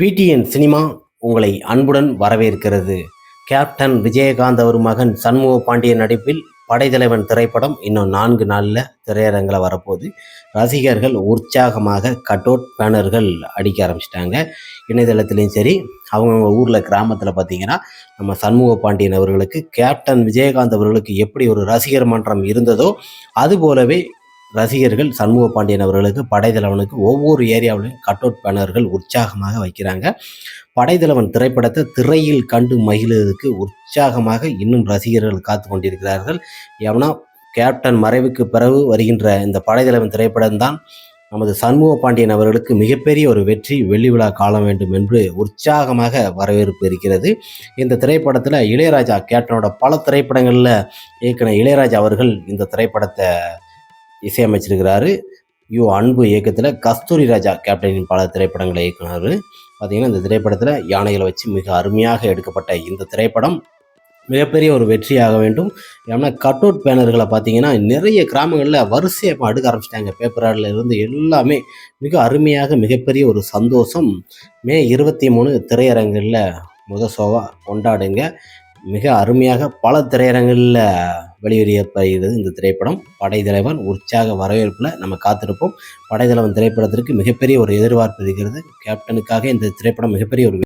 PTN cinema உங்களை அன்புடன் வரவேற்கிறது. கேப்டன் விஜயகாந்த் அவர் மகன் சண்முக பாண்டியன் நடிப்பில் படைத்தலைவன் திரைப்படம் இன்னும் நான்கு நாளில் திரையரங்கில் வரப்போகுது. ரசிகர்கள் உற்சாகமாக கட்டவுட் பேனர்கள் அடிக்க ஆரம்பிச்சிட்டாங்க. இணையதளத்துலேயும் சரி அவங்கவுங்க ஊரில் கிராமத்தில் பார்த்தீங்கன்னா நம்ம சண்முக பாண்டியன் அவர்களுக்கு கேப்டன் விஜயகாந்த் அவர்களுக்கு எப்படி ஒரு ரசிகர் மன்றம் இருந்ததோ அது போலவே ரசிகர்கள் சண்முக பாண்டியன் அவர்களுக்கு படைத்தலைவனுக்கு ஒவ்வொரு ஏரியாவிலும் கட்டவுட் பேனர்கள் உற்சாகமாக வைக்கிறாங்க. படைத்தலைவன் திரைப்படத்தை திரையில் கண்டு மகிழ்வதற்கு உற்சாகமாக இன்னும் ரசிகர்கள் காத்து கொண்டிருக்கிறார்கள். எவனா கேப்டன் மறைவுக்கு பிறகு வருகின்ற இந்த படைத்தலைவன் திரைப்படம்தான் நமது சண்முக பாண்டியன் அவர்களுக்கு மிகப்பெரிய ஒரு வெற்றி வெள்ளி விழா காண வேண்டும் என்று உற்சாகமாக வரவேற்பு இருக்கிறது. இந்த திரைப்படத்தில் இளையராஜா கேப்டனோட பல திரைப்படங்களில் இயக்குனர் இளையராஜா அவர்கள் இந்த திரைப்படத்தை இசையமைச்சிருக்கிறாரு. யு அன்பு இயக்கத்தில் கஸ்தூரி ராஜா கேப்டனின் பல திரைப்படங்களை இயக்குனார். பார்த்திங்கன்னா இந்த திரைப்படத்தில் யானைகளை வச்சு மிக அருமையாக எடுக்கப்பட்ட இந்த திரைப்படம் மிகப்பெரிய ஒரு வெற்றியாக வேண்டும். ஏன்னா கட் அவுட் பேனர்களை பார்த்தீங்கன்னா நிறைய கிராமங்களில் வரிசையாக அடுக்க ஆரம்பிச்சிட்டாங்க. பேப்பர் இருந்து எல்லாமே மிக அருமையாக மிகப்பெரிய ஒரு சந்தோஷம். மே இருபத்தி மூணு திரையரங்கில் முத சோவா கொண்டாடுங்க. மிக அருமையாக பல திரையரங்களில் வெளியேறப்படுகிறது இந்த திரைப்படம். படைத்தலைவன் உற்சாக வரவேற்பில் நம்ம காத்திருப்போம். படைத்தலைவன் திரைப்படத்திற்கு மிகப்பெரிய ஒரு எதிர்பார்ப்பு இருக்கிறது. கேப்டனுக்காக இந்த திரைப்படம் மிகப்பெரிய ஒரு